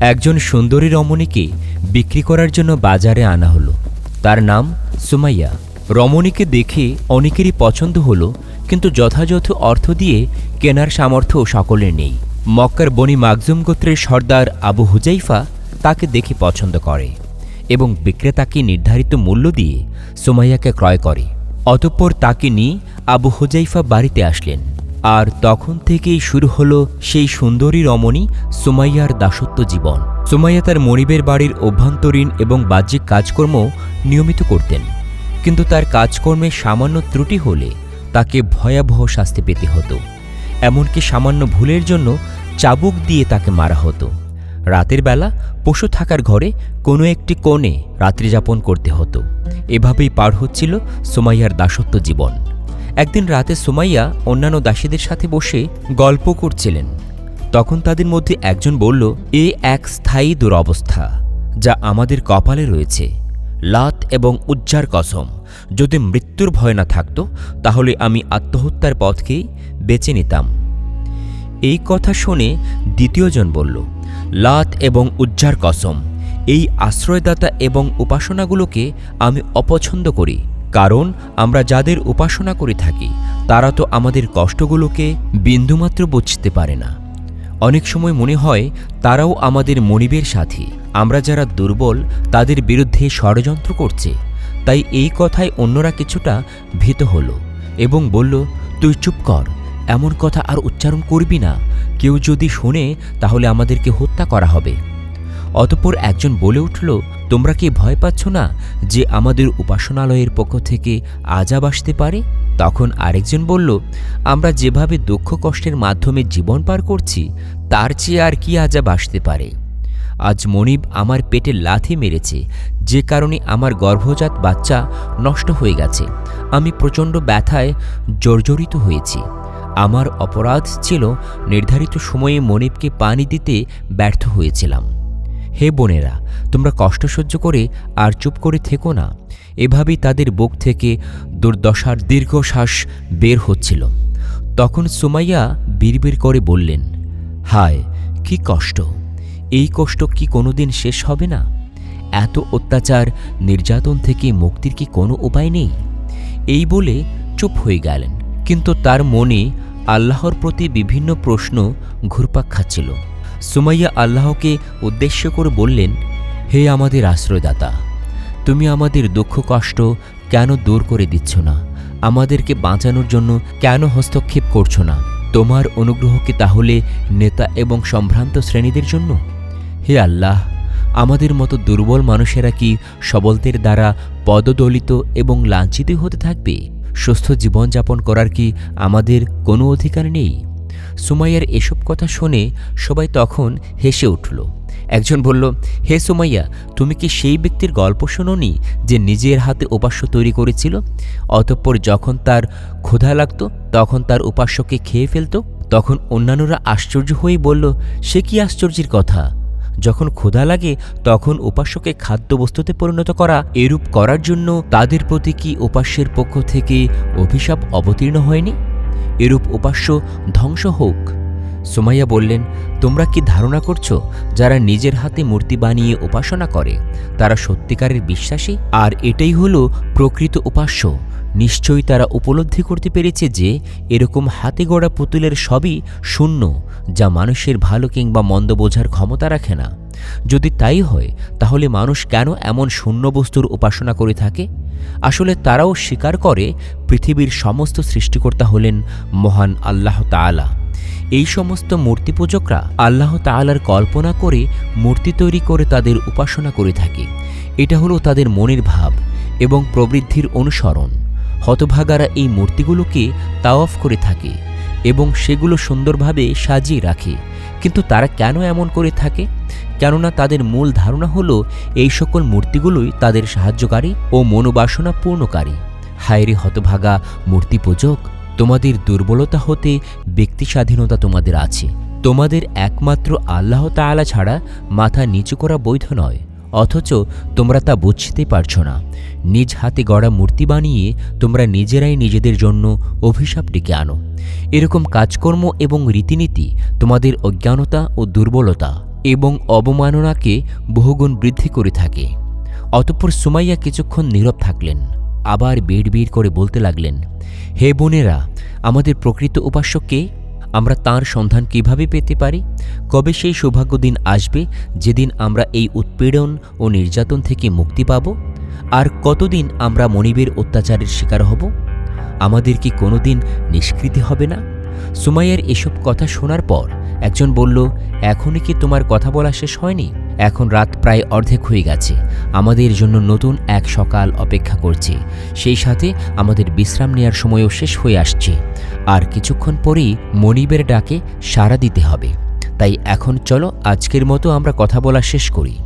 একজন সুন্দরী রমণীকে বিক্রি করার জন্য বাজারে আনা হলো। তার নাম সুমাইয়া। রমণীকে দেখে অনেকেরই পছন্দ হলো, কিন্তু যথাযথ অর্থ দিয়ে কেনার সামর্থ্য সকলের নেই। মক্কার বনি মাকজুম গোত্রের সর্দার আবু হুজাইফা তাকে দেখে পছন্দ করে এবং বিক্রেতাকে নির্ধারিত মূল্য দিয়ে সুমাইয়াকে ক্রয় করে। অতঃপর তাকে নিয়ে আবু হুজাইফা বাড়িতে আসলেন। আর তখন থেকেই শুরু হলো সেই সুন্দরী রমণী সুমাইয়ার দাসত্ব জীবন। সুমাইয়া তার মনিবের বাড়ির অভ্যন্তরীণ এবং বাহ্যিক কাজকর্ম নিয়মিত করতেন। কিন্তু তার কাজকর্মে সামান্য ত্রুটি হলে তাকে ভয়াবহ শাস্তি পেতে হতো। এমনকি সামান্য ভুলের জন্য চাবুক দিয়ে তাকে মারা হতো। রাতের বেলা পশু থাকার ঘরে কোনো একটি কোণে রাত্রিযাপন করতে হতো। এভাবেই পার হচ্ছিল সোমাইয়ার দাসত্ব জীবন। একদিন রাতে সোমাইয়া অন্যান্য দাসীদের সাথে বসে গল্প করছিলেন। তখন তাদের মধ্যে একজন বলল, এ এক স্থায়ী দুরবস্থা যা আমাদের কপালে রয়েছে। লাত এবং উজ্জার কসম, যদি মৃত্যুর ভয় না থাকতো, তাহলে আমি আত্মহত্যার পথকেই বেছে নিতাম। এই কথা শুনে দ্বিতীয়জন বলল, লাত এবং উজ্জার কসম, এই আশ্রয়দাতা এবং উপাসনাগুলোকে আমি অপছন্দ করি। কারণ আমরা যাদের উপাসনা করে থাকি, তারা তো আমাদের কষ্টগুলোকে বিন্দুমাত্র বুঝতে পারে না। অনেক সময় মনে হয় তারাও আমাদের মনিবের সাথী। আমরা যারা দুর্বল, তাদের বিরুদ্ধে ষড়যন্ত্র করছে। তাই এই কথায় অন্যরা কিছুটা ভীত হলো এবং বলল, তুই চুপ কর, এমন কথা আর উচ্চারণ করবি না। কেউ যদি শোনে, তাহলে আমাদেরকে হত্যা করা হবে। অতপর একজন বলে উঠল, তোমরা কি ভয় পাচ্ছ না যে আমাদের উপাসনালয়ের পক্ষ থেকে আজাব আসতে পারে? তখন আরেকজন বলল, আমরা যেভাবে দুঃখ কষ্টের মাধ্যমে জীবন পার করছি, তার চেয়ে আর কি আজাব আসতে পারে? আজ মনিব আমার পেটে লাথি মেরেছে, যে কারণে আমার গর্ভজাত বাচ্চা নষ্ট হয়ে গেছে। আমি প্রচণ্ড ব্যথায় জর্জরিত হয়েছি। আমার অপরাধ ছিল নির্ধারিত সময়ে মনিবকে পানি দিতে ব্যর্থ হয়েছিলাম। হে বোনেরা, তোমরা কষ্ট সহ্য করে আর চুপ করে থেকো না। এভাবেই তাদের বুক থেকে দুর্দশার দীর্ঘশ্বাস বের হচ্ছিল। তখন সুমাইয়া বিড়বিড় করে বললেন, হায়, কি কষ্ট! এই কষ্ট কি কোনোদিন শেষ হবে না? এত অত্যাচার, নির্যাতন থেকে মুক্তির কি কোনো উপায় নেই? এই বলে চুপ হয়ে গেলেন। কিন্তু তার মনে আল্লাহর প্রতি বিভিন্ন প্রশ্ন ঘুরপাক খাচ্ছিল। সুমাইয়া আল্লাহকে উদ্দেশ্য করে বললেন, হে আমাদের আশ্রয়দাতা, তুমি আমাদের দুঃখ কষ্ট কেন দূর করে দিচ্ছ না? আমাদেরকে বাঁচানোর জন্য কেন হস্তক্ষেপ করছ না? তোমার অনুগ্রহ কি তাহলে নেতা এবং সম্ভ্রান্ত শ্রেণীদের জন্য? হে আল্লাহ, আমাদের মতো দুর্বল মানুষেরা কি সবলদের দ্বারা পদদলিত এবং লাঞ্ছিত হতে থাকবে? সুস্থ জীবনযাপন করার কি আমাদের কোনো অধিকার নেই? সুমাইয়ার এসব কথা শুনে সবাই তখন হেসে উঠল। একজন বলল, হে সুমাইয়া, তুমি কি সেই ব্যক্তির গল্প শোনোনি যে নিজের হাতে উপাস্য তৈরি করেছিল? অতঃপর যখন তার ক্ষুধা লাগতো, তখন তার উপাস্যকে খেয়ে ফেলত। তখন অন্যান্যরা আশ্চর্য হয়ে বলল, সে কি আশ্চর্যের কথা? যখন ক্ষুধা লাগে, তখন উপাস্যকে খাদ্যবস্তুতে পরিণত করা, এরূপ করার জন্য তাদের প্রতি কি উপাস্যের পক্ষ থেকে অভিশাপ অবতীর্ণ হয়নি? এরূপ উপাস্য ধ্বংস হোক। সুমাইয়া বললেন, তোমরা কি ধারণা করছ যারা নিজের হাতে মূর্তি বানিয়ে উপাসনা করে, তারা সত্যিকারের বিশ্বাসী? আর এটাই হলো প্রকৃত উপাস্য। নিশ্চয়ই তারা উপলব্ধি করতে পেরেছে যে, এরকম হাতে গড়া পুতুলের সবই শূন্য, যা মানুষের ভালো কিংবা মন্দ বোঝার ক্ষমতা রাখে না। যদি তাই হয়, তাহলে মানুষ কেন এমন শূন্য বস্তুর উপাসনা করে থাকে? আসলে তারাও স্বীকার করে পৃথিবীর সমস্ত সৃষ্টিকর্তা হলেন মহান আল্লাহ তাআলা। এই সমস্ত মূর্তি পূজকরা আল্লাহ তাআলার কল্পনা করে মূর্তি তৈরি করে তাদের উপাসনা করে থাকে। এটা হলো তাদের মনের ভাব এবং প্রবৃদ্ধির অনুসরণ। হতভাগারা এই মূর্তিগুলোকে তাওয়াফ করে থাকে এবং সেগুলো সুন্দরভাবে সাজিয়ে রাখে। কিন্তু তারা কেন এমন করে থাকে? কেননা তাদের মূল ধারণা হলো এই সকল মূর্তিগুলোই তাদের সাহায্যকারী ও মনোবাসনা পূর্ণকারী হায়রে হতভাগা মূর্তি পূজক তোমাদের দুর্বলতা হতে ব্যক্তি স্বাধীনতা তোমাদের আছে। তোমাদের একমাত্র আল্লাহ তাআলা ছাড়া মাথা নিচু করা বৈধ নয়, অথচ তোমরা তা বুঝতে পারছ না। নিজ হাতে গড়া মূর্তি বানিয়ে তোমরা নিজেরাই নিজেদের জন্য অভিশাপ ডেকে আনো। এরকম কাজকর্ম এবং রীতিনীতি তোমাদের অজ্ঞানতা ও দুর্বলতা এবং অবমাননাকে বহুগুণ বৃদ্ধি করে থাকে। অতঃপর সুমাইয়া কিছুক্ষণ নীরব থাকলেন, আবার বিড় বিড় করে বলতে লাগলেন, হে বোনেরা, আমাদের প্রকৃত উপাস্যকে আমরা তার সন্ধান কীভাবে পেতে পারি? কবে সেই সৌভাগ্য দিন আসবে যেদিন আমরা এই উৎপীড়ন ও নির্যাতন থেকে মুক্তি পাব? আর কতদিন আমরা মনিবের অত্যাচারের শিকার হব? আমাদের কি কোনোদিন নিষ্কৃতি হবে না? সুমাইয়ার এসব কথা শোনার পর একজন বলল, এখনই কি তোমার কথা বলা শেষ হয়নি? এখন রাত প্রায় অর্ধেক হয়ে গেছে। আমাদের জন্য নতুন এক সকাল অপেক্ষা করছে। সেই সাথে আমাদের বিশ্রাম নেওয়ার সময়ও শেষ হয়ে আসছে। আর কিছুক্ষণ পরেই মনিবের ডাকে সাড়া দিতে হবে। তাই এখন চলো, আজকের মতো আমরা কথা বলা শেষ করি।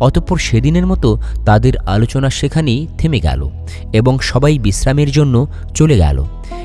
অতঃপর সেদিনের মতো তাদের আলোচনা সেখানেই থেমে গেল এবং সবাই বিশ্রামের জন্য চলে গেল।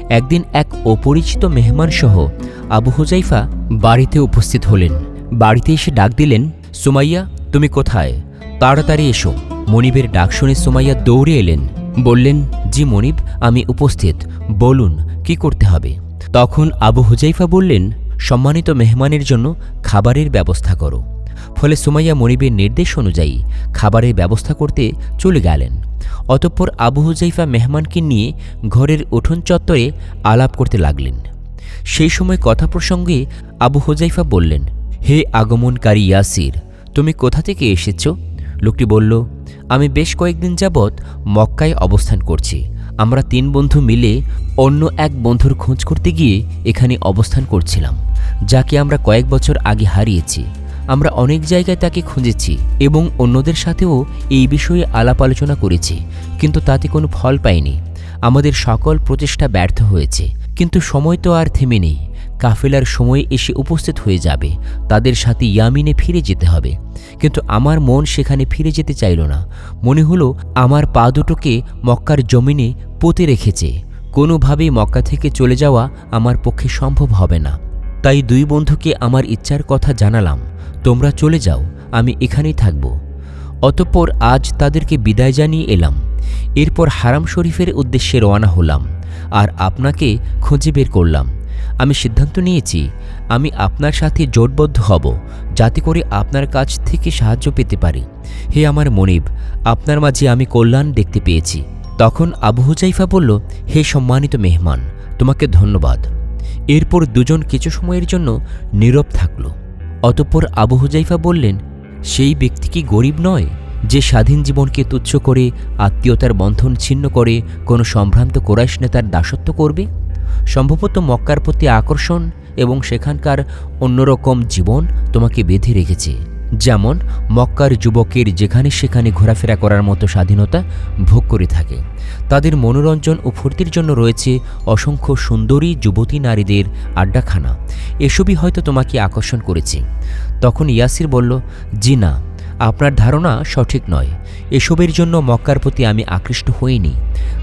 একদিন এক অপরিচিত মেহমান সহ আবু হুজাইফা বাড়িতে উপস্থিত হলেন। বাড়িতে এসে ডাক দিলেন, সুমাইয়া, তুমি কোথায়? তাড়াতাড়ি এসো। মনিবের ডাক শুনে সুমাইয়া দৌড়ে এলেন। বললেন, জি মনিব, আমি উপস্থিত। বলুন, কি করতে হবে? তখন আবু হুজাইফা বললেন, সম্মানিত মেহমানের জন্য খাবারের ব্যবস্থা করো। ফলে সুমাইয়া মনিবের নির্দেশ অনুযায়ী খাবারের ব্যবস্থা করতে চলে গেলেন। অতঃপর আবু হুজাইফা মেহমানকে নিয়ে ঘরের উঠোন চত্বরে আলাপ করতে লাগলেন। সেই সময় কথা প্রসঙ্গে আবু হুজাইফা বললেন, হে আগমনকারী ইয়াসির, তুমি কোথা থেকে এসেছ? লোকটি বলল, আমি বেশ কয়েকদিন যাবৎ মক্কায় অবস্থান করছি। আমরা তিন বন্ধু মিলে অন্য এক বন্ধুর খোঁজ করতে গিয়ে এখানে অবস্থান করছিলাম, যাকে আমরা কয়েক বছর আগে হারিয়েছি। আমরা অনেক জায়গায় তাকে খুঁজেছি এবং অন্যদের সাথেও এই বিষয়ে আলাপ আলোচনা করেছি, কিন্তু তাতে কোনো ফল পাইনি। আমাদের সকল প্রচেষ্টা ব্যর্থ হয়েছে, কিন্তু সময় তো আর থেমে নেই। কাফেলার সময় এসে উপস্থিত হয়ে যাবে, তাদের সাথে ইয়ামিনে ফিরে যেতে হবে। কিন্তু আমার মন সেখানে ফিরে যেতে চাইল না। মনে হলো আমার পা দুটোকে মক্কার জমিনে পুঁতে রেখেছে। কোনোভাবেই মক্কা থেকে চলে যাওয়া আমার পক্ষে সম্ভব হবে না। তাই দুই বন্ধুকে আমার ইচ্ছার কথা জানালাম। তোমরা চলে যাও, আমি এখানেই থাকব। অতঃপর আজ তাদেরকে বিদায় জানিয়ে এলাম। এরপর হারাম শরীফের উদ্দেশ্যে রওনা হলাম আর আপনাকে খুঁজে বের করলাম। আমি সিদ্ধান্ত নিয়েছি, আমি আপনার সাথে জোটবদ্ধ হব, যাতে করে আপনার কাছ থেকে সাহায্য পেতে পারি। হে আমার মনিব, আপনার মাঝে আমি কল্যাণ দেখতে পেয়েছি। তখন আবু হুজাইফা বলল, হে সম্মানিত মেহমান, তোমাকে ধন্যবাদ। এরপর দুজন কিছু সময়ের জন্য নীরব থাকল। অতঃপর আবু হুজাইফা বললেন, সেই ব্যক্তি কি গরিব নয়, যে স্বাধীন জীবনকে তুচ্ছ করে, আত্মীয়তার বন্ধন ছিন্ন করে, কোনো সম্ভ্রান্ত কোরাইশ নেতার দাসত্ব করবে? সম্ভবত মক্কার প্রতি আকর্ষণ এবং সেখানকার অন্যরকম জীবন তোমাকে বেঁধে রেখেছে। যেমন মক্কার যুবকের যেখানে সেখানে ঘোরাফেরা করার মতো স্বাধীনতা ভোগ করে থাকে। তাদের মনোরঞ্জন ও ফুর্তির জন্য রয়েছে অসংখ্য সুন্দরী যুবতী নারীদের আড্ডাখানা। এসবই হয়তো তোমাকে আকর্ষণ করেছে। তখন ইয়াসির বলল, জি না, আপনার ধারণা সঠিক নয়। এসবের জন্য মক্কার প্রতি আমি আকৃষ্ট হইনি।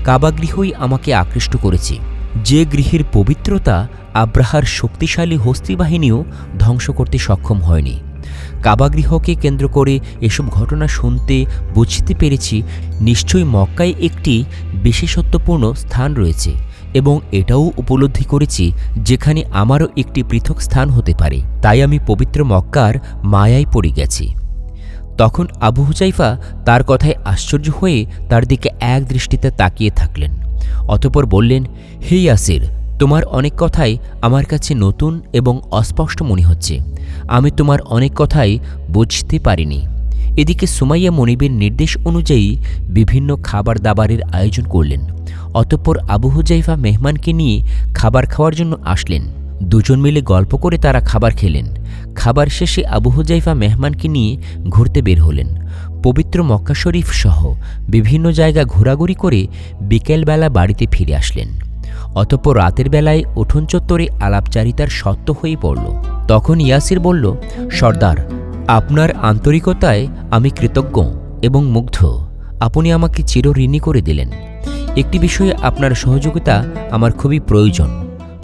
কাবাগৃহই আমাকে আকৃষ্ট করেছে। যে গৃহের পবিত্রতা আব্রাহার শক্তিশালী হস্তিবাহিনীও ধ্বংস করতে সক্ষম হয়নি। কাবাগৃহকে কেন্দ্র করে এসব ঘটনা শুনতে বুঝতে পেরেছি, নিশ্চয়ই মক্কায় একটি বিশেষত্বপূর্ণ স্থান রয়েছে এবং এটাও উপলব্ধি করেছি যেখানে আমারও একটি পৃথক স্থান হতে পারে। তাই আমি পবিত্র মক্কার মায়ায় পড়ে গেছি। তখন আবু হুজাইফা তার কথায় আশ্চর্য হয়ে তার দিকে এক দৃষ্টিতে তাকিয়ে থাকলেন, অতপর বললেন, হে ইয়াসির তোমার অনেক কথাই আমার কাছে নতুন এবং অস্পষ্ট মনে হচ্ছে। আমি তোমার অনেক কথাই বুঝতে পারিনি। এদিকে সুমাইয়া মনিবের নির্দেশ অনুযায়ী বিভিন্ন খাবার দাবারের আয়োজন করলেন। অতঃপর আবু হুজাইফা মেহমানকে নিয়ে খাবার খাওয়ার জন্য আসলেন। দুজন মিলে গল্প করে তারা খাবার খেলেন। খাবার শেষে আবু হুজাইফা মেহমানকে নিয়ে ঘুরতে বের হলেন। পবিত্র মক্কা শরীফ সহ বিভিন্ন জায়গা ঘোরাঘুরি করে বিকেলবেলা বাড়িতে ফিরে আসলেন। অতঃপর রাতের বেলায় উঠোন চত্বরে আলাপচারিতার সত্য হয়ে পড়ল। তখন ইয়াসির বলল, সর্দার, আপনার আন্তরিকতায় আমি কৃতজ্ঞ এবং মুগ্ধ। আপনি আমাকে চিরঋণী করে দিলেন। একটি বিষয়ে আপনার সহযোগিতা আমার খুবই প্রয়োজন।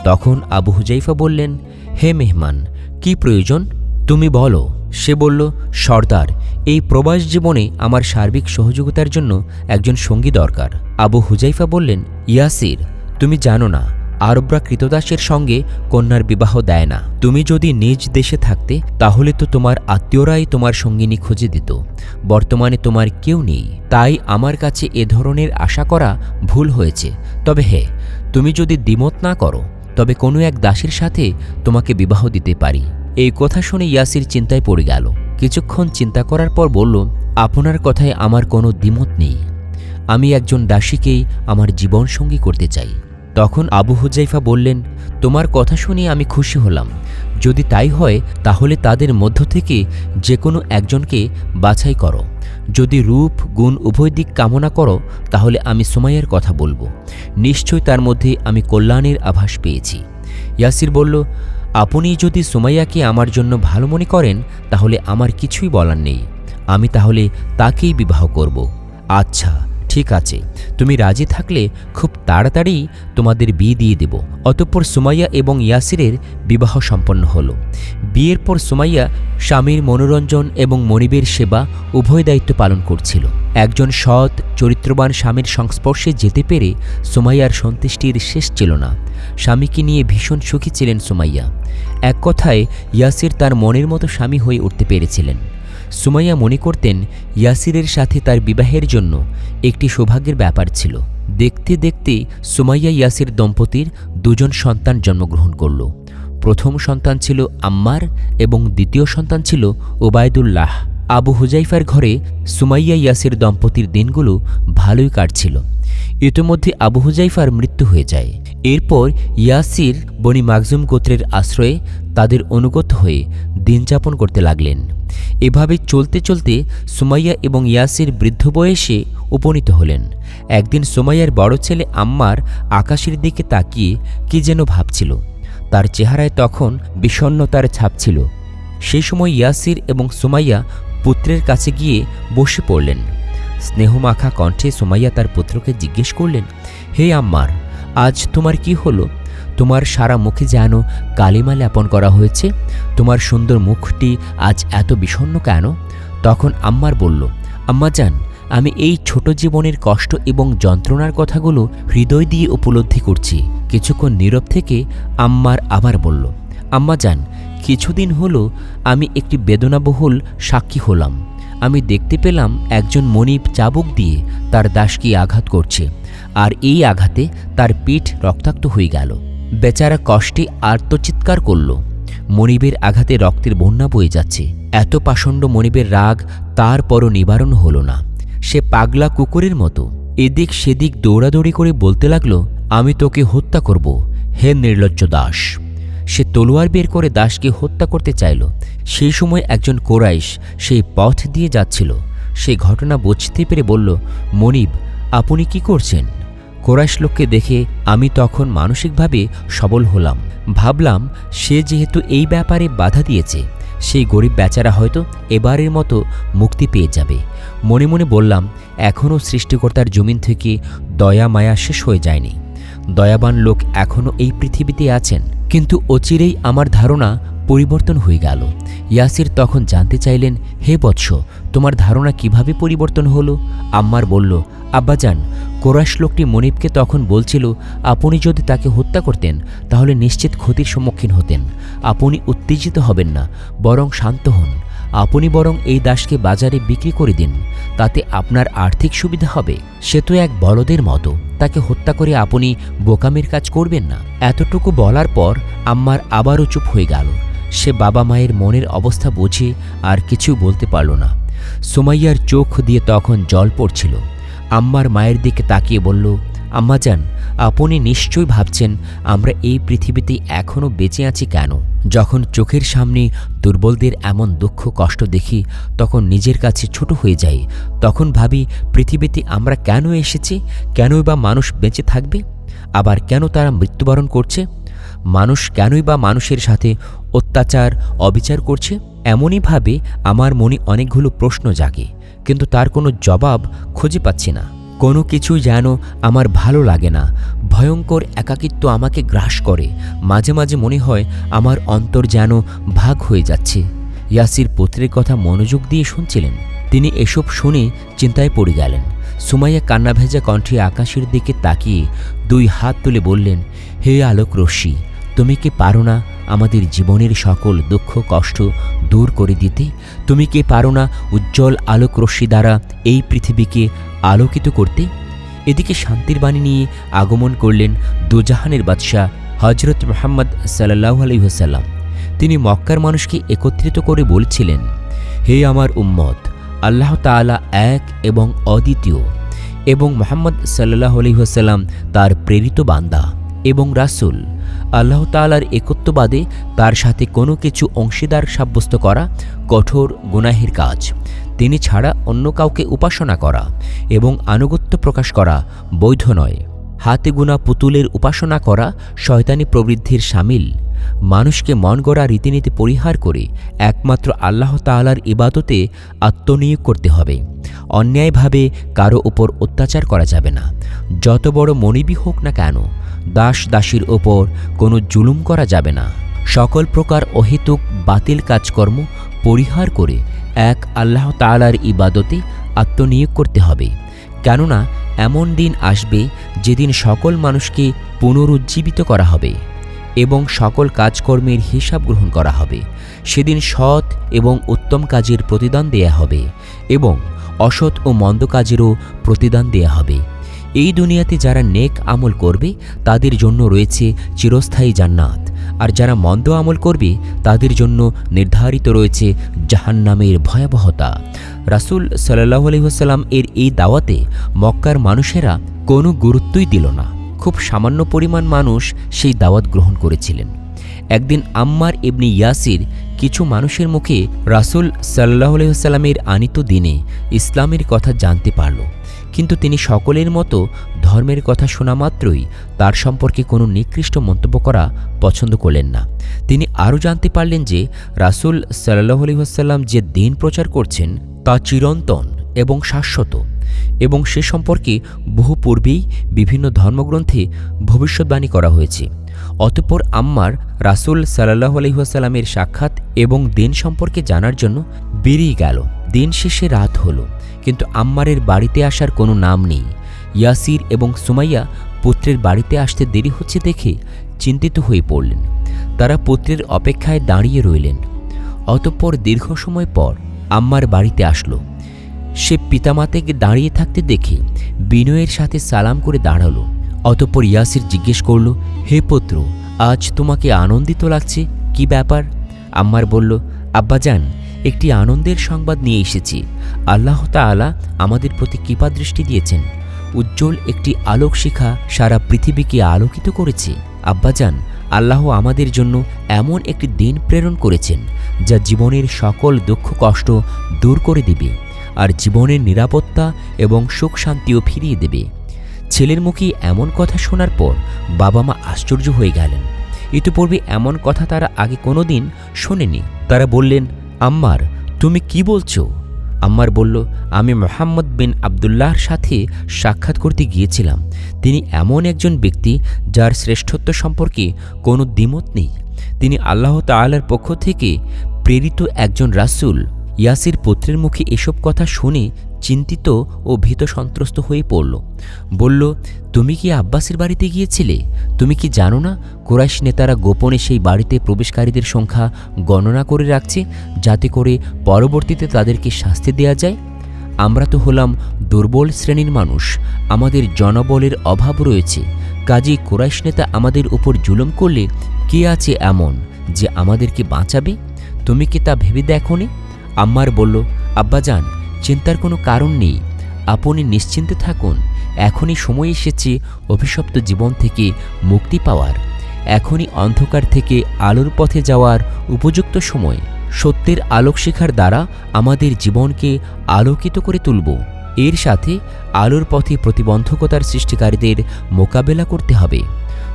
তখন আবু হুজাইফা বললেন, হে মেহমান, কি প্রয়োজন? তুমি বলো। সে বলল, সর্দার, এই প্রবাস জীবনে আমার সার্বিক সহযোগিতার জন্য একজন সঙ্গী দরকার। আবু হুজাইফা বললেন, ইয়াসির তুমি জানো না, আরবরা কৃতদাসের সঙ্গে কন্যার বিবাহ দেয় না। তুমি যদি নিজ দেশে থাকতে, তাহলে তো তোমার আত্মীয়রাই তোমার সঙ্গিনী খুঁজে দিত। বর্তমানে তোমার কেউ নেই। তাই আমার কাছে এ ধরনের আশা করা ভুল হয়েছে। তবে হে, তুমি যদি দ্বিমত না করো, তবে কোনো এক দাসের সাথে তোমাকে বিবাহ দিতে পারি। এই কথা শুনে ইয়াসির চিন্তায় পড়ে গেল। কিছুক্ষণ চিন্তা করার পর বলল, আপনার কথায় আমার কোনো দ্বিমত নেই। আমি একজন দাসীকেই আমার জীবনসঙ্গী করতে চাই। তখন আবু হুজাইফা বললেন, তোমার কথা শুনে আমি খুশি হলাম। যদি তাই হয়, তাহলে তাদের মধ্য থেকে যে কোনো একজনকে বাছাই করো। যদি রূপ, গুণ উভয় দিক কামনা করো, তাহলে আমি সুমাইয়ার কথা বলব। নিশ্চয় তার মধ্যে আমি কল্যাণের আভাস পেয়েছি। ইয়াসির বলল, আপনি যদি সুমাইয়াকে আমার জন্য ভালো মনে করেন, তাহলে আমার কিছুই বলার নেই। আমি তাহলে তাকেই বিবাহ করব। আচ্ছা ঠিক আছে, তুমি রাজি থাকলে খুব তাড়াতাড়ি তোমাদের বিয়ে দিয়ে দেব। অতঃপর সুমাইয়া এবং ইয়াসিরের বিবাহ সম্পন্ন হলো। বিয়ের পর সুমাইয়া স্বামীর মনোরঞ্জন এবং মনিবের সেবা উভয় দায়িত্ব পালন করছিল। একজন সৎ, চরিত্রবান স্বামীর সংস্পর্শে যেতে পেরে সুমাইয়ার সন্তুষ্টির শেষ ছিল না। স্বামীকে নিয়ে ভীষণ সুখী ছিলেন সুমাইয়া। এক কথায়, ইয়াসির তার মনের মতো স্বামী হয়ে উঠতে পেরেছিলেন। সুমাইয়া মনে করতেন ইয়াসিরের সাথে তার বিবাহের জন্য একটি সৌভাগ্যের ব্যাপার ছিল। দেখতে দেখতে সুমাইয়া ইয়াসির দম্পতির দুজন সন্তান জন্মগ্রহণ করল। প্রথম সন্তান ছিল আম্মার এবং দ্বিতীয় সন্তান ছিল ওবায়দুল্লাহ। আবু হুজাইফার ঘরে সুমাইয়া ইয়াসির দম্পতির দিনগুলো ভালোই কাটছিল। ইতোমধ্যে আবু হুজাইফার মৃত্যু হয়ে যায়। এরপর ইয়াসির বনি মাকজুম গোত্রের আশ্রয়ে তাদের অনুগত হয়ে দিনযাপন করতে লাগলেন। এভাবে চলতে চলতে সুমাইয়া এবং ইয়াসির বৃদ্ধ বয়সে উপনীত হলেন। একদিন সুমাইয়ার বড় ছেলে আম্মার আকাশের দিকে তাকিয়ে কি যেন ভাবছিল। তার চেহারায় তখন বিষণ্নতার ছাপ ছিল। সেই সময় ইয়াসির এবং সুমাইয়া পুত্রের কাছে গিয়ে বসে পড়লেন। স্নেহমাখা কণ্ঠে সুমাইয়া তার পুত্রকে জিজ্ঞেস করলেন, হে আম্মার, আজ তোমার কি হলো? তোমার সারা মুখে যেন কালিমা লেপন করা হয়েছে। তোমার সুন্দর মুখটি আজ এত বিষণ্ণ কেন? তখন আম্মার বলল, আম্মা যান আমি এই ছোট জীবনের কষ্ট এবং যন্ত্রণার কথাগুলো হৃদয় দিয়ে উপলব্ধি করছি। কিছুক্ষণ নীরব থেকে আম্মার আবার বলল, আম্মা যান কিছুদিন হলো আমি একটি বেদনাবহুল সাক্ষী হলাম। আমি দেখতে পেলাম একজন মনিব চাবুক দিয়ে তার দাসকে আঘাত করছে, আর এই আঘাতে তার পিঠ রক্তাক্ত হয়ে গেল। বেচারা কষ্টে আর্তচিৎকার করল। মনিবের আঘাতে রক্তের বন্যা বয়ে যাচ্ছে। এত পাষণ্ড মনিবের রাগ তার তারপরও নিবারণ হলো না। সে পাগলা কুকুরের মতো। এদিক সেদিক দৌড়াদৌড়ি করে বলতে লাগল, আমি তোকে হত্যা করব, হে নির্লজ্জ দাস। সে তলোয়ার বের করে দাসকে হত্যা করতে চাইল। সেই সময় একজন কোরাইশ সেই পথ দিয়ে যাচ্ছিল। সেই ঘটনা বুঝতে পেরে বলল, মনিব, আপনি কি করছেন? কোরাইশ লোককে দেখে আমি তখন মানসিকভাবে সবল হলাম। ভাবলাম, সে যেহেতু এই ব্যাপারে বাধা দিয়েছে, সেই গরিব বেচারা হয়তো এবারের মতো মুক্তি পেয়ে যাবে। মনে মনে বললাম, এখনও সৃষ্টিকর্তার জমিন থেকে দয়া মায়া শেষ হয়ে যায়নি। দয়াবান লোক এখনও এই পৃথিবীতে আছেন। কিন্তু অচিরেই আমার ধারণা পরিবর্তন হয়ে গেল। ইয়াসির তখন জানতে চাইলেন, হে বৎস, তোমার ধারণা কীভাবে পরিবর্তন হলো? আম্মার বলল, আব্বাজান কোরাস লোকটি মনিবকে তখন বলছিল, আপনি যদি তাকে হত্যা করতেন, তাহলে নিশ্চিত ক্ষতির সম্মুখীন হতেন। আপনি উত্তেজিত হবেন না, বরং শান্ত হন। আপনি বরং এই দাসকে বাজারে বিক্রি করে দিন। তাতে আপনার আর্থিক সুবিধা হবে। সে তো এক বলদের মতো। তাকে হত্যা করে আপনি বোকামের কাজ করবেন না। এতটুকু বলার পর আম্মার আবারও চুপ হয়ে গেল। সে বাবা মায়ের মনের অবস্থা বুঝে আর কিছু বলতে পারল না। সুমাইয়ার চোখ দিয়ে তখন জল পড়ছিল। আম্মার মায়ের দিকে তাকিয়ে বলল, আম্মাজান, আপনি নিশ্চয়ই ভাবছেন আমরা এই পৃথিবীতে এখনও বেঁচে আছি কেন? যখন চোখের সামনে দুর্বলদের এমন দুঃখ কষ্ট দেখি, তখন নিজের কাছে ছোট হয়ে যাই। তখন ভাবি, পৃথিবীতে আমরা কেন এসেছি? কেনই বা মানুষ বেঁচে থাকবে? আবার কেন তারা মৃত্যুবরণ করছে? মানুষ কেনই বা মানুষের সাথে অত্যাচার, অবিচার করছে এমনইভাবে আমার মনে অনেকগুলো প্রশ্ন জাগে, কিন্তু তার কোনো জবাব খুঁজে পাচ্ছি না। কোনো কিছুই যেন আমার ভালো লাগে না, ভয়ঙ্কর একাকিত্ব আমাকে গ্রাস করে, মাঝে মাঝে মনে হয় আমার অন্তর যেন ভাগ হয়ে যাচ্ছে। ইয়াসির পুত্রের কথা মনোযোগ দিয়ে শুনছিলেন। তিনি এসব শুনে চিন্তায় পড়ে গেলেন। সুমাইয়া কান্না ভেজা কণ্ঠে আকাশের দিকে তাকিয়ে দুই হাত তুলে বললেন, হে আলোক রশ্মি তুমি কি পারো না আমাদের জীবনের সকল দুঃখ, কষ্ট দূর করে দিতে? তুমি কি পারো না উজ্জ্বল আলোক রশ্মি দ্বারা এই পৃথিবীকে আলোকিত করতে? এদিকে শান্তির বাণী নিয়ে আগমন করলেন দুজাহানের বাদশাহ হজরত মোহাম্মদ সাল্লাহ আলহিহাসাল্লাম তিনি মক্কার মানুষকে একত্রিত করে বলছিলেন, হে আমার উম্মত, আল্লাহ তাআলা এক এবং অদ্বিতীয় এবং মোহাম্মদ সাল্লাহ আলহিহাসাল্লাম তার প্রেরিত বান্দা। এবং রাসুল আল্লাহ তাআলার একত্ববাদে তার সাথে কোনো কিছু অংশীদার সাব্যস্ত করা কঠোর গুনাহের কাজ। তিনি ছাড়া অন্য কাউকে উপাসনা করা এবং আনুগত্য প্রকাশ করা বৈধ নয়। হাতে গুনা পুতুলের উপাসনা করা শয়তানি প্রবৃদ্ধির সামিল। মানুষকে মন গড়া রীতিনীতি পরিহার করে একমাত্র আল্লাহ তাআলার ইবাদতে আত্মনিয়োগ করতে হবে। অন্যায়ভাবে কারও ওপর অত্যাচার করা যাবে না। যত বড় মনিবী হোক না কেন দাস দাসীর ওপর কোনো জুলুম করা যাবে না। সকল প্রকার অহেতুক বাতিল কাজকর্ম পরিহার করে এক আল্লাহ তালার ইবাদতে আত্মনিয়োগ করতে হবে। কেননা এমন দিন আসবে যেদিন সকল মানুষকে পুনরুজ্জীবিত করা হবে এবং সকল কাজকর্মের হিসাব গ্রহণ করা হবে। সেদিন সৎ এবং উত্তম কাজের প্রতিদান দেয়া হবে এবং অসৎ ও মন্দ কাজেরও প্রতিদান দেয়া হবে। এই দুনিয়াতে যারা নেক আমল করবে, তাদের জন্য রয়েছে চিরস্থায়ী জান্নাত। আর যারা মন্দ আমল করবে, তাদের জন্য নির্ধারিত রয়েছে জাহান্নামের ভয়াবহতা। রাসূল সাল্লাহ আলহিহাস্লাম এর এই দাওয়াতে মক্কার মানুষেরা কোনো গুরুত্বই দিল না। খুব সামান্য পরিমাণ মানুষ সেই দাওয়াত গ্রহণ করেছিলেন। একদিন আম্মার ইবনি ইয়াসির কিছু মানুষের মুখে রাসূল সাল্লাহ আলহিহাস্লামের আনিত দিনে ইসলামের কথা জানতে পারল। কিন্তু তিনি সকলের মতো ধর্মের কথা শোনা মাত্রই তার সম্পর্কে কোনো নিকৃষ্ট মন্তব্য করা পছন্দ করলেন না। তিনি আরও জানতে পারলেন যে রাসূল সাল্লাহ আলহিহাস্লাম যে দিন প্রচার করছেন তা চিরন্তন এবং শাশ্বত এবং সে সম্পর্কে বহু পূর্বেই বিভিন্ন ধর্মগ্রন্থে ভবিষ্যৎবাণী করা হয়েছে। অতঃপর আম্মার রাসূল সাল্লাহ আলহিহাস্লামের সাক্ষাৎ এবং দিন সম্পর্কে জানার জন্য বেরিয়ে গেল। দিন শেষে রাত হলো, কিন্তু আম্মারের বাড়িতে আসার কোনো নাম নেই। ইয়াসির এবং সুমাইয়া পুত্রের বাড়িতে আসতে দেরি হচ্ছে দেখে চিন্তিত হয়ে পড়লেন। তারা পুত্রের অপেক্ষায় দাঁড়িয়ে রইলেন। অতঃপর দীর্ঘ সময় পর আম্মার বাড়িতে আসলো। সে পিতামাতাকে দাঁড়িয়ে থাকতে দেখে বিনয়ের সাথে সালাম করে দাঁড়াল। অতঃপর ইয়াসির জিজ্ঞেস করল, হে পুত্র, আজ তোমাকে আনন্দিত লাগছে? কি ব্যাপার? আম্মার বলল, আব্বাজান, একটি আনন্দের সংবাদ নিয়ে এসেছি। আল্লাহ তাআলা আমাদের প্রতি কৃপা দৃষ্টি দিয়েছেন। উজ্জ্বল একটি আলোক শিখা সারা পৃথিবীকে আলোকিত করেছে। আব্বাজান, আল্লাহ আমাদের জন্য এমন একটি দিন প্রেরণ করেছেন, যা জীবনের সকল দুঃখ কষ্ট দূর করে দিবে, আর জীবনের নিরাপত্তা এবং সুখ শান্তিও ফিরিয়ে দেবে। ছেলের মুখে এমন কথা শোনার পর বাবা মা আশ্চর্য হয়ে গেলেন। ইতিপূর্বে এমন কথা তারা আগে কোনো দিন শোনেনি। তারা বললেন, আম্মার, তুমি কি বলছো? আম্মার বলল, আমি মোহাম্মদ বিন আবদুল্লাহর সাথে সাক্ষাৎ করতে গিয়েছিলাম। তিনি এমন একজন ব্যক্তি যার শ্রেষ্ঠত্ব সম্পর্কে কোনো দ্বিমত নেই। তিনি আল্লাহ তাআলার পক্ষ থেকে প্রেরিত একজন রাসূল। ইয়াসির পুত্রের মুখে এসব কথা শুনে চিন্তিত ও ভীত সন্ত্রস্ত হয়ে পড়ল। বলল, তুমি কি আব্বাসের বাড়িতে গিয়েছিলে? তুমি কি জানো না কোরাইশ নেতারা গোপনে সেই বাড়িতে প্রবেশকারীদের সংখ্যা গণনা করে রাখছে যাতে করে পরবর্তীতে তাদেরকে শাস্তি দেয়া যায়? আমরা তো হলাম দুর্বল শ্রেণির মানুষ, আমাদের জনবলের অভাব রয়েছে। কাজী কোরাইশ নেতা আমাদের উপর জুলুম করলে কে আছে এমন যে আমাদেরকে বাঁচাবে? তুমি কি তা ভেবে দেখনি? আম্মার বলল, আব্বাজান, চিন্তার কোনো কারণ নেই। আপনি নিশ্চিন্তে থাকুন। এখনই সময় এসেছে অভিশপ্ত জীবন থেকে মুক্তি পাওয়ার। এখনই অন্ধকার থেকে আলোর পথে যাওয়ার উপযুক্ত সময়। সত্যের আলোক শিখার দ্বারা আমাদের জীবনকে আলোকিত করে তুলব। এর সাথে আলোর পথে প্রতিবন্ধকতার সৃষ্টিকারীদের মোকাবেলা করতে হবে।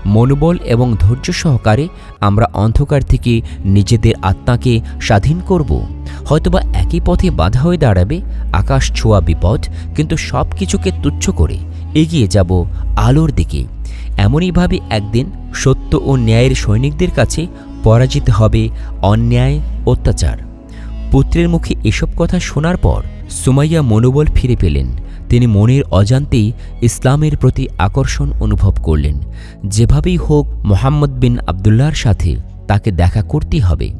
মনোবল এবং ধৈর্য সহকারে আমরা অন্ধকার থেকে নিজেদের আত্মাকে স্বাধীন করব। হয়তোবা একই পথে বাধা হয়ে দাঁড়াবে, আকাশ ছোঁয়া বিপদ, কিন্তু সব কিছুকে তুচ্ছ করে এগিয়ে যাব আলোর দিকে। এমনইভাবে একদিন সত্য ও ন্যায়ের সৈনিকদের কাছে পরাজিত হবে অন্যায়, অত্যাচার। পুত্রের মুখে এসব কথা শোনার পর সুমাইয়া মনোবল ফিরে পেলেন। তিনি মনের অজান্তেই ইসলামের প্রতি আকর্ষণ অনুভব করলেন। যেভাবেই হোক, মোহাম্মদ বিন আবদুল্লার সাথে তাকে দেখা করতেই হবে।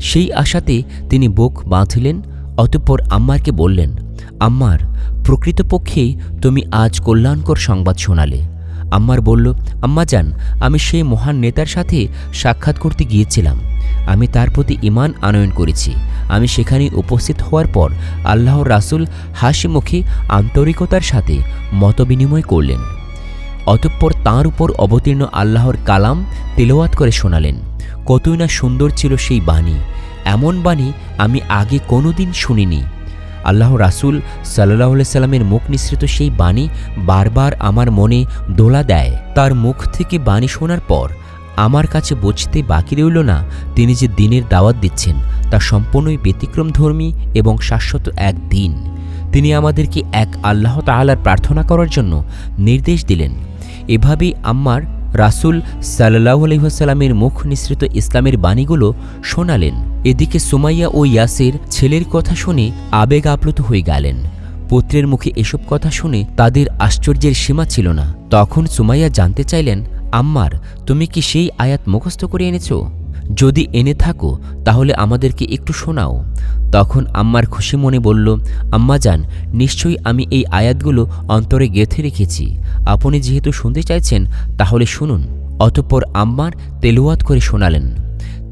সেই আশাতে তিনি বুক বাঁধলেন, অতঃপর আম্মারকে বললেন, আম্মার প্রকৃতপক্ষেই তুমি আজ কল্যাণকর সংবাদ শোনালে। আম্মার বলল, আম্মাজান, আমি সেই মহান নেতার সাথে সাক্ষাৎ করতে গিয়েছিলাম। আমি তার প্রতি ইমান আনয়ন করেছি। আমি সেখানে উপস্থিত হওয়ার পর আল্লাহর রাসূল হাসি মুখে আন্তরিকতার সাথে মতবিনিময় করলেন। অতঃপর তাঁর উপর অবতীর্ণ আল্লাহর কালাম তেলাওয়াত করে শোনালেন, কতই না সুন্দর ছিল সেই বাণী। এমন বাণী আমি আগে কোনোদিন শুনিনি। আল্লাহ রাসূল সাল্লাহ সাল্লামের মুখ নিঃসৃত সেই বাণী বারবার আমার মনে দোলা দেয়। তার মুখ থেকে বাণী শোনার পর আমার কাছে বুঝতে বাকি রইল না, তিনি যে দিনের দাওয়াত দিচ্ছেন, তা সম্পূর্ণই ব্যতিক্রমধর্মী এবং শাশ্বত এক দিন। তিনি আমাদেরকে এক আল্লাহ তাআলার প্রার্থনা করার জন্য নির্দেশ দিলেন। এভাবেই আম্মার রাসূল সাল্লাহ আলহিহাস্লামের মুখ নিঃসৃত ইসলামের বাণীগুলো শোনালেন। এদিকে সুমাইয়া ও ইয়াসের ছেলের কথা শুনে আবেগ আপ্লুত হয়ে গেলেন। পুত্রের মুখে এসব কথা শুনে তাদের আশ্চর্যের সীমা ছিল না। তখন সুমাইয়া জানতে চাইলেন আম্মার, তুমি কি সেই আয়াত মুখস্থ করে এনেছো? যদি এনে থাকো, তাহলে আমাদেরকে একটু শোনাও। তখন আম্মার খুশি মনে বলল, আম্মা যান নিশ্চয়ই আমি এই আয়াতগুলো অন্তরে গেঁথে রেখেছি। আপনি যেহেতু শুনতে চাইছেন, তাহলে শুনুন। অতঃপর আম্মার তেলুয়াত করে শোনালেন।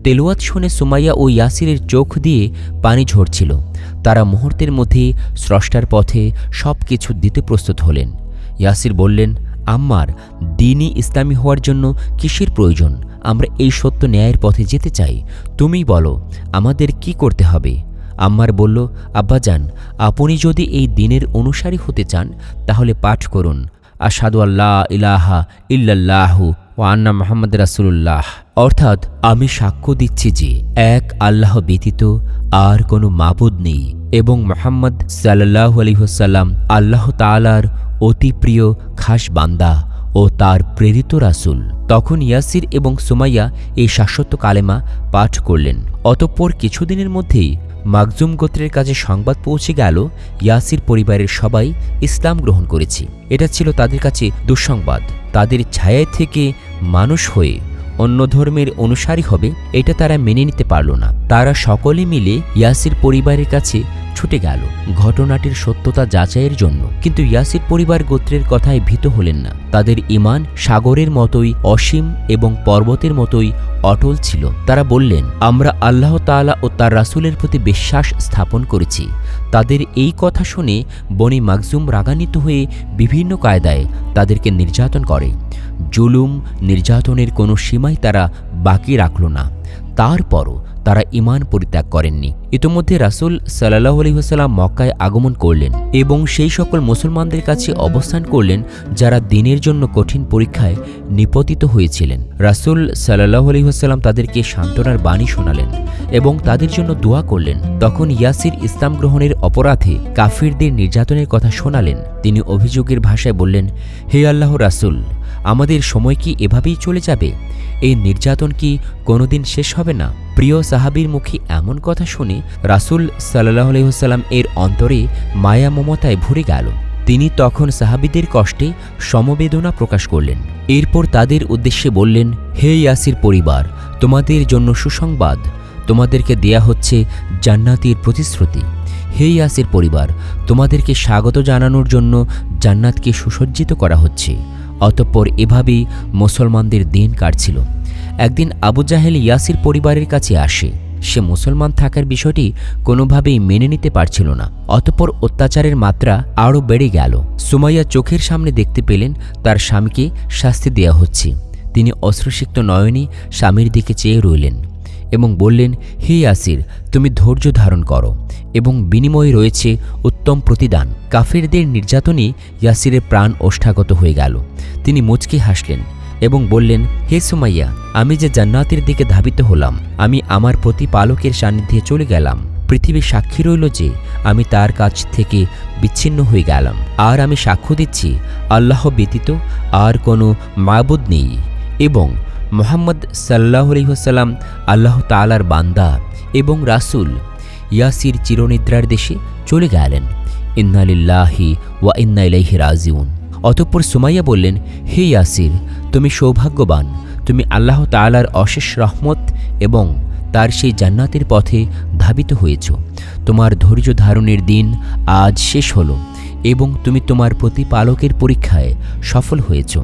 তেলুয়াত শুনে সুমাইয়া ও ইয়াসিরের চোখ দিয়ে পানি ঝরছিল। তারা মুহূর্তের মধ্যে স্রষ্টার পথে সব কিছু দিতে প্রস্তুত হলেন। ইয়াসির বললেন আম্মার দিনই ইসলামী হওয়ার জন্য কিসের প্রয়োজন? আমরা এই সত্য ন্যায়ের পথে যেতে চাই। তুমি বলো, আমাদের কি করতে হবে? আম্মার বলল, আব্বাজান, আপনি যদি এই দিনের অনুসারী হতে চান, তাহলে পাঠ করুন। আসাদু আল্লাহ ইলাহা ইল্লাল্লাহু ও আন্না মোহাম্মদ রাসুল্লাহ অর্থাৎ আমি সাক্ষ্য দিচ্ছি যে এক আল্লাহ ব্যতীত আর কোনো মাবুদ নেই এবং মোহাম্মদ সাল্লাহ আলহিহসাল্লাম আল্লাহ তালার অতি প্রিয় খাস বান্দা ও তার প্রেরিত রাসুল। তখন ইয়াসির এবং সুমাইয়া এই শাশ্বত কালেমা পাঠ করলেন। অতঃপর কিছুদিনের মধ্যেই মাকজুম গোত্রের কাছে সংবাদ পৌঁছে গেল ইয়াসির পরিবারের সবাই ইসলাম গ্রহণ করেছে। এটা ছিল তাদের কাছে দুঃসংবাদ। তাদের ছায়ায় থেকে মানুষ হয়ে অন্য ধর্মের অনুসারী হবে, এটা তারা মেনে নিতে পারল না। তারা সকলে মিলে ইয়াসির পরিবারের কাছে ছুটে গেল। ঘটনাটির সত্যতা যাচাইয়ের জন্য। কিন্তু ইয়াসির পরিবার গোত্রের কথায় ভীত হলেন না। তাদের ইমান সাগরের মতোই অসীম এবং পর্বতের মতোই অটল ছিল। তারা বললেন, আমরা আল্লাহ তাআলা ও তার রাসুলের প্রতি বিশ্বাস স্থাপন করেছি। তাদের এই কথা শুনে বনি মাকজুম রাগান্বিত হয়ে বিভিন্ন কায়দায় তাদেরকে নির্যাতন করে। জুলুম নির্যাতনের কোনো সীমাই তারা বাকি রাখল না। তারপরও তারা ইমান পরিত্যাগ করেননি। ইতোমধ্যে রাসুল সাল্লাহ আলহিহাস্লাম মক্কায় আগমন করলেন এবং সেই সকল মুসলমানদের কাছে অবস্থান করলেন যারা দিনের জন্য কঠিন পরীক্ষায় নিপতিত হয়েছিলেন। রাসুল সাল্লাহ আলহিহাস্লাম তাদেরকে সান্ত্বনার বাণী শোনালেন এবং তাদের জন্য দোয়া করলেন। তখন ইয়াসির ইসলাম গ্রহণের অপরাধে কাফিরদের নির্যাতনের কথা শোনালেন। তিনি অভিযোগের ভাষায় বললেন, হে আল্লাহ রাসুল আমাদের সময় কি এভাবেই চলে যাবে? এই নির্যাতন কি কোনোদিন শেষ হবে না? প্রিয় সাহাবির মুখে এমন কথা শুনে রাসুল সাল্লাহ আলহিহাস্লাম এর অন্তরে মায়া মমতায় ভরে গেল। তিনি তখন সাহাবিদের কষ্টে সমবেদনা প্রকাশ করলেন। এরপর তাদের উদ্দেশ্যে বললেন, হে ইয়াসির পরিবার, তোমাদের জন্য সুসংবাদ। তোমাদেরকে দেয়া হচ্ছে জান্নাতির প্রতিশ্রুতি। হে ইয়াসির পরিবার, তোমাদেরকে স্বাগত জানানোর জন্য জান্নাতকে সুসজ্জিত করা হচ্ছে। অতঃপর এভাবেই মুসলমানদের দিন কাটছিল। একদিন আবু জাহেল ইয়াসির পরিবারের কাছে আসে। সে মুসলমান থাকার বিষয়টি কোনোভাবেই মেনে নিতে পারছিল না। অতঃপর অত্যাচারের মাত্রা আরও বেড়ে গেল। সুমাইয়া চোখের সামনে দেখতে পেলেন তার স্বামীকে শাস্তি দেয়া হচ্ছে। তিনি অশ্রুসিক্ত নয়নে স্বামীর দিকে চেয়ে রইলেন এবং বললেন, হে ইয়াসির, তুমি ধৈর্য ধারণ করো। এবং বিনিময়ে রয়েছে উত্তম প্রতিদান। কাফেরদের নির্যাতনে ইয়াসিরের প্রাণ ওষ্ঠাগত হয়ে গেল। তিনি মুচকে হাসলেন এবং বললেন, হে সুমাইয়া, আমি যে জান্নাতের দিকে ধাবিত হলাম, আমি আমার প্রতিপালকের সান্নিধ্যে চলে গেলাম। পৃথিবী সাক্ষী রইল যে, আমি তার কাছ থেকে বিচ্ছিন্ন হয়ে গেলাম। আর আমি সাক্ষ্য দিচ্ছি, আল্লাহ ব্যতীত আর কোনো মাবুদ নেই এবং মোহাম্মদ সাল্লাহ আলহিহাসাল্লাম আল্লাহ তালার বান্দা এবং রাসুল ইয়াসির চিরনিদ্রার দেশে চলে গেলেন। ইন্নালিল্লাহি ওয়া ইন্না ইলাইহি রাজিউন। অতঃপর সুমাইয়া বললেন, হে ইয়াসির, তুমি সৌভাগ্যবান। তুমি আল্লাহ তাআলার অশেষ রহমত এবং তার সেই জান্নাতের পথে ধাবিত হয়েছ। তোমার ধৈর্য ধারণের দিন আজ শেষ হলো এবং তুমি তোমার প্রতিপালকের পরীক্ষায় সফল হয়েছ।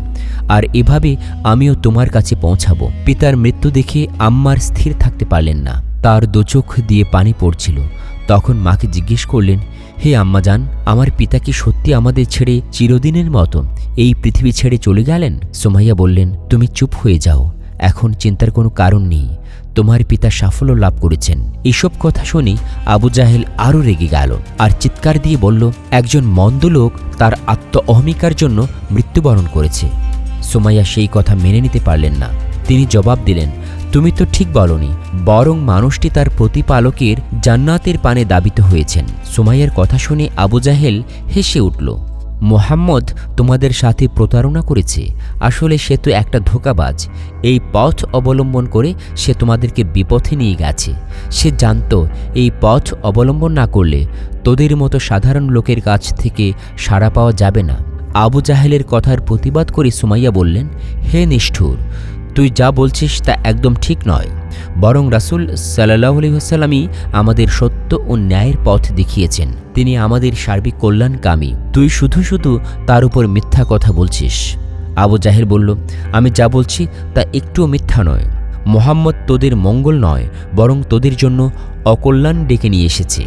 আর এভাবে আমিও তোমার কাছে পৌঁছাবো। পিতার মৃত্যু দেখে আম্মার স্থির থাকতে পারলেন না। তার দুচোখ দিয়ে পানি পড়ছিল। তখন মাকে জিজ্ঞেস করলেন, হে আম্মাজান আমার পিতা কি সত্যি আমাদের ছেড়ে চিরদিনের মতো এই পৃথিবী ছেড়ে চলে গেলেন? সোমাইয়া বললেন, তুমি চুপ হয়ে যাও। এখন চিন্তার কোনো কারণ নেই। তোমার পিতা সাফল্য লাভ করেছেন। এসব কথা শুনে আবু জাহেল আরও রেগে গেল আর চিৎকার দিয়ে বলল, একজন মন্দ লোক তার আত্ম অহমিকার জন্য মৃত্যুবরণ করেছে। সোমাইয়া সেই কথা মেনে নিতে পারলেন না। তিনি জবাব দিলেন তুমি তো ঠিক বলনি, বরং মানুষটি তার প্রতিপালকের জান্নাতের পানে দাবিত হয়েছেন। সোমাইয়ার কথা শুনে আবু জাহেল হেসে উঠল, মোহাম্মদ তোমাদের সাথে প্রতারণা করেছে, আসলে সে তো একটা ধোকাবাজ। এই পথ অবলম্বন করে সে তোমাদেরকে বিপথে নিয়ে গেছে। সে জানত, এই পথ অবলম্বন না করলে তোদের মতো সাধারণ লোকের কাছ থেকে সাড়া পাওয়া যাবে না। আবু জাহেলের কথার প্রতিবাদ করে সুমাইয়া বললেন, হে নিষ্ঠুর তুই যা বলছিস তা একদম ঠিক নয়। বরং রাসুল সাল্লাহ আলহিহাস্লামই আমাদের সত্য ও ন্যায়ের পথ দেখিয়েছেন। তিনি আমাদের সার্বিক কল্যাণকামী। তুই শুধু শুধু তার উপর মিথ্যা কথা বলছিস। আবু জাহের বলল, আমি যা বলছি তা একটুও মিথ্যা নয়। মোহাম্মদ তোদের মঙ্গল নয়, বরং তোদের জন্য অকল্যাণ ডেকে নিয়ে এসেছে।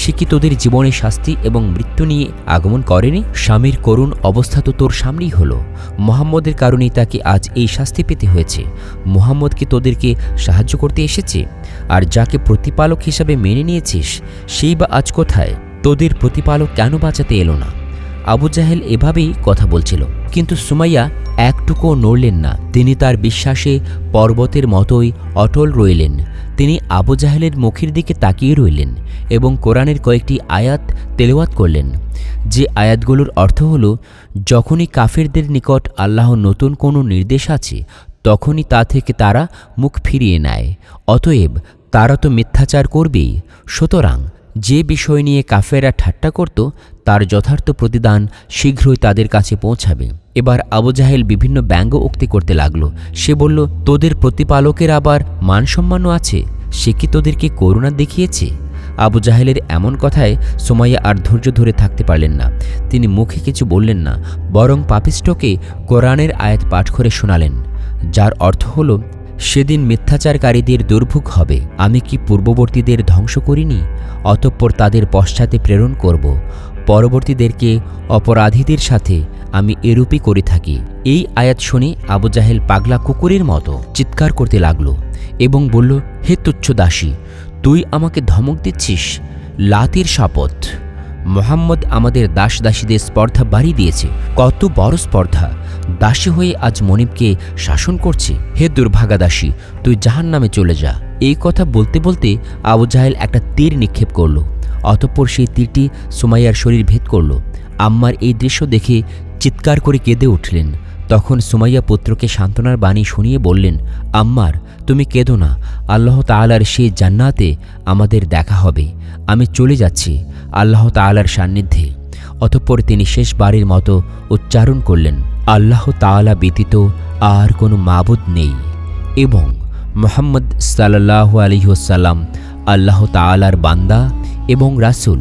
সে কি তোদের জীবনে শাস্তি এবং মৃত্যু নিয়ে আগমন করেনি? স্বামীর করুণ অবস্থা তো তোর সামনেই হলো। মোহাম্মদের কারণেই তাকে আজ এই শাস্তি পেতে হয়েছে। মোহাম্মদ কি তোদেরকে সাহায্য করতে এসেছে? আর যাকে প্রতিপালক হিসাবে মেনে নিয়েছিস, সেই বা আজ কোথায়? তোদের প্রতিপালক কেন বাঁচাতে এলো না? আবু জাহেল এভাবেই কথা বলছিল। কিন্তু সুমাইয়া একটুকুও নড়লেন না। তিনি তার বিশ্বাসে পর্বতের মতোই অটল রইলেন। তিনি আবু জাহেলের মুখের দিকে তাকিয়ে রইলেন এবং কোরআনের কয়েকটি আয়াত তেলাওয়াত করলেন। যে আয়াতগুলোর অর্থ হল, যখনই কাফেরদের নিকট আল্লাহ নতুন কোনো নির্দেশ আছে, তখনই তা থেকে তারা মুখ ফিরিয়ে নেয়। অতএব তারা তো মিথ্যাচার করবেই। সুতরাং যে বিষয় নিয়ে কাফেরা ঠাট্টা করত, তার যথার্থ প্রতিদান শীঘ্রই তাদের কাছে পৌঁছাবে। এবার আবু জাহেল বিভিন্ন ব্যঙ্গ উক্তি করতে লাগল। সে বলল, তোদের প্রতিপালকের আবার মান সম্মানও আছে? সে কি তোদেরকে করুণা দেখিয়েছে? আবু জাহেলের এমন কথায় সোমাইয়া আর ধৈর্য ধরে থাকতে পারলেন না। তিনি মুখে কিছু বললেন না, বরং পাপিষ্টকে কোরআনের আয়াত পাঠ করে শোনালেন, যার অর্থ হল সেদিন মিথ্যাচারকারীদের দুর্ভোগ হবে। আমি কি পূর্ববর্তীদের ধ্বংস করিনি? অতঃপর তাদের পশ্চাতে প্রেরণ করব। পরবর্তীদেরকে অপরাধীদের সাথে আমি এরূপই করে থাকি। এই আয়াত শুনে আবু জাহেল পাগলা কুকুরের মতো চিৎকার করতে লাগল এবং বলল, হে তুচ্ছ দাসী, তুই আমাকে ধমক দিচ্ছিস? লাতের শপথ। মোহাম্মদ আমাদের দাস দাসীদের স্পর্ধা বাড়িয়ে দিয়েছে। কত বড় স্পর্ধা। দাসী হয়ে আজ মনিবকে শাসন করছে। হে দুর্ভাগা দাসী, তুই জাহান নামে চলে যা। এই কথা বলতে বলতে আবু জাহেল একটা তীর নিক্ষেপ করল, অতঃপর সেই তীরটি সুমাইয়ার শরীর ভেদ করল। আম্মার এই দৃশ্য দেখে চিৎকার করে কেঁদে উঠলেন। তখন সুমাইয়া পুত্রকে সান্ত্বনার বাণী শুনিয়ে বললেন, আম্মার, তুমি কেঁদো না। আল্লাহ তাআলার সেই জান্নাতে আমাদের দেখা হবে। আমি চলে যাচ্ছি আল্লাহ তাআলার সান্নিধ্যে। অতঃপর তিনি শেষবারের মতো উচ্চারণ করলেন আল্লাহ তালা ব্যতীত আর কোনো মাবুদ নেই এবং মোহাম্মদ সাল্লাহ আলহিহসাল্লাম আল্লাহ তালার বান্দা এবং রাসুল।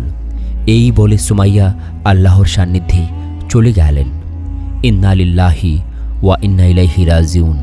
এই বলে সুমাইয়া আল্লাহর সান্নিধ্যে চলে গেলেন। ইন্নালিল্লাহি ওয়া ইন্না ইলাইহি রাজিউন।